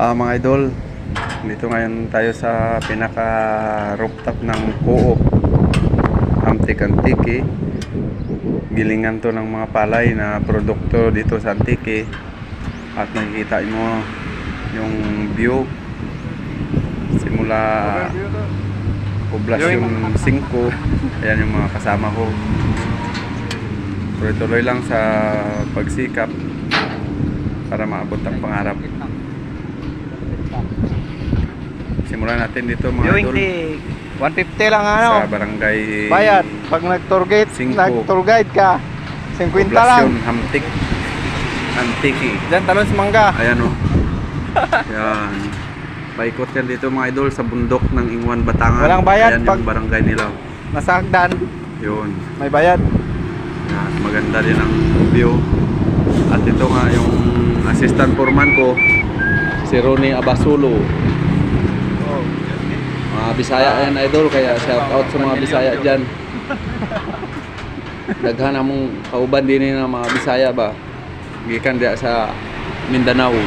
Ah, mga idol, dito ngayon tayo sa pinaka rooftop ng Co-op Amtik Antique. Gilingan to ng mga palay na produkto dito sa Antique. At nakikita mo yung view simula poblasyon 5. Ayan yung mga kasama ko. Tuloy-tuloy lang sa pagsikap para maabot ang pangarap. Simulan natin dito mga Viewing idol di 150 lang ano. sa barangay Bayad. Pag nag-tour guide, nag-tour guide ka, 50 lang. Hamtik Antiki. Diyan talon sa mangga. Ayan o. Yan. Paikot yan dito mga idol sa bundok ng Ingwan Batangan. Walang bayad Ayan pag- yung barangay nila. Nasa hagdan, Yun. may bayad. Yan. Maganda din ang view. At ito nga yung assistant foreman ko, si Ronnie Abasulo. Bisaya yan idol, kaya shout out sa mga Bisaya dyan. Daghan among kauban din ng mga Bisaya ba. Gikan dia sa Mindanao.